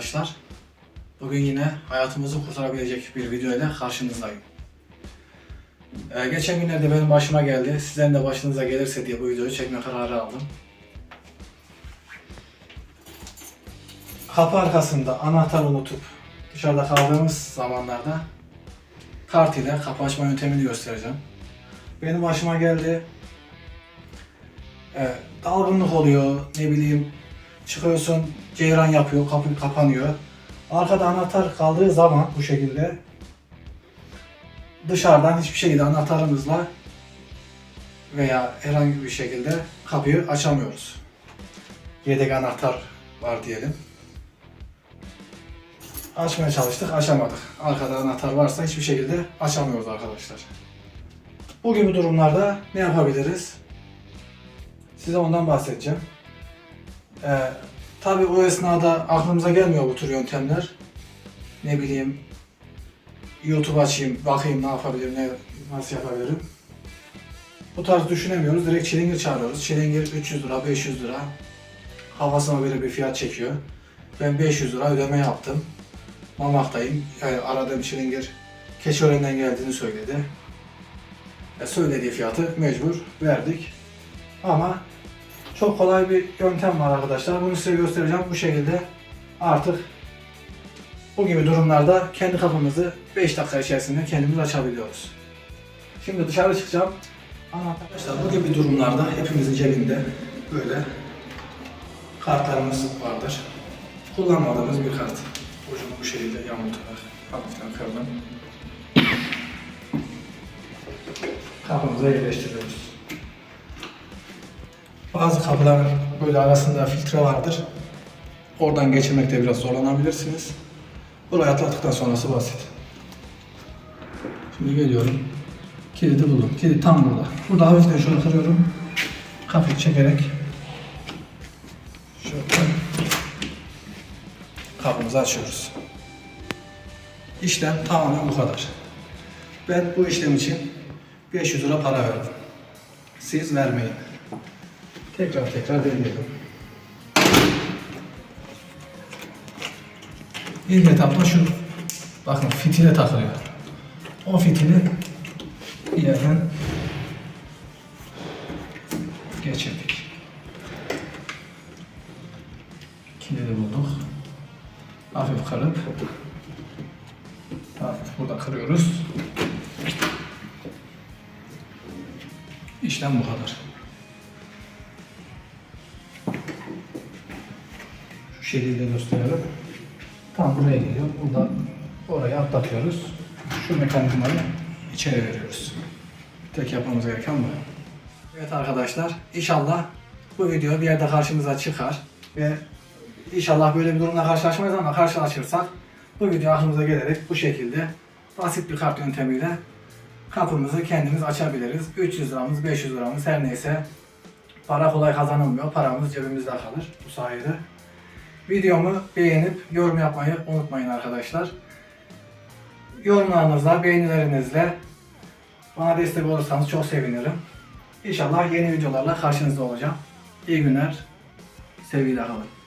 arkadaşlar. Bugün yine hayatımızı kurtarabilecek bir video ile karşınızdayım. Ee, geçen günlerde benim başıma geldi. Sizlerin de başınıza gelirse diye bu videoyu çekme kararı aldım. Kapı arkasında anahtar unutup dışarıda kaldığımız zamanlarda kart ile kapı açma yöntemini göstereceğim. Benim başıma geldi. Ee, dalgınlık oluyor, ne bileyim çıkıyorsun ceyran yapıyor, kapı kapanıyor. Arkada anahtar kaldığı zaman bu şekilde dışarıdan hiçbir şekilde anahtarımızla veya herhangi bir şekilde kapıyı açamıyoruz. Yedek anahtar var diyelim. Açmaya çalıştık, açamadık. Arkada anahtar varsa hiçbir şekilde açamıyoruz arkadaşlar. Bu gibi durumlarda ne yapabiliriz? Size ondan bahsedeceğim. Ee, tabii o esnada aklımıza gelmiyor bu tür yöntemler. Ne bileyim, YouTube açayım, bakayım ne yapabilirim, ne, nasıl yapabilirim. Bu tarz düşünemiyoruz. Direkt çilingir çağırıyoruz. Çilingir 300 lira, 500 lira. Havasına göre bir fiyat çekiyor. Ben 500 lira ödeme yaptım. Mamak'tayım. Yani aradığım çilingir Keçiören'den geldiğini söyledi. E, söylediği fiyatı mecbur verdik. Ama çok kolay bir yöntem var arkadaşlar. Bunu size göstereceğim. Bu şekilde artık bu gibi durumlarda kendi kapımızı 5 dakika içerisinde kendimiz açabiliyoruz. Şimdi dışarı çıkacağım. Arkadaşlar bu gibi durumlarda hepimizin cebinde böyle kartlarımız vardır. Kullanmadığımız bir kart. Ucunu bu şekilde yamultarak hafiften kırdım. Kapımıza yerleştiriyoruz. Bazı kapıların böyle arasında filtre vardır. Oradan geçirmekte biraz zorlanabilirsiniz. Burayı atlattıktan sonrası basit. Şimdi geliyorum. Kilidi buldum. Kilit tam burada. Burada hafiften şöyle kırıyorum. Kapıyı çekerek şöyle kapımızı açıyoruz. İşlem tamamen bu kadar. Ben bu işlem için 500 lira para verdim. Siz vermeyin. Tekrar tekrar deneyelim. İlk etapta şu bakın fitile takılıyor. O fitili yerden geçirdik. Kilidi bulduk. Hafif kırıp hafif burada kırıyoruz. İşlem bu kadar. Şekilde gösterelim. Tam buraya geliyor. Burada orayı atlatıyoruz. Şu mekanizmayı içeri veriyoruz. Tek yapmamız gereken bu. Evet arkadaşlar, inşallah bu video bir yerde karşımıza çıkar ve inşallah böyle bir durumla karşılaşmayız ama karşılaşırsak bu video aklımıza gelerek bu şekilde basit bir kart yöntemiyle kapımızı kendimiz açabiliriz. 300 liramız, 500 liramız her neyse para kolay kazanılmıyor. Paramız cebimizde kalır bu sayede. Videomu beğenip yorum yapmayı unutmayın arkadaşlar. Yorumlarınızla, beğenilerinizle bana destek olursanız çok sevinirim. İnşallah yeni videolarla karşınızda olacağım. İyi günler, sevgiyle kalın.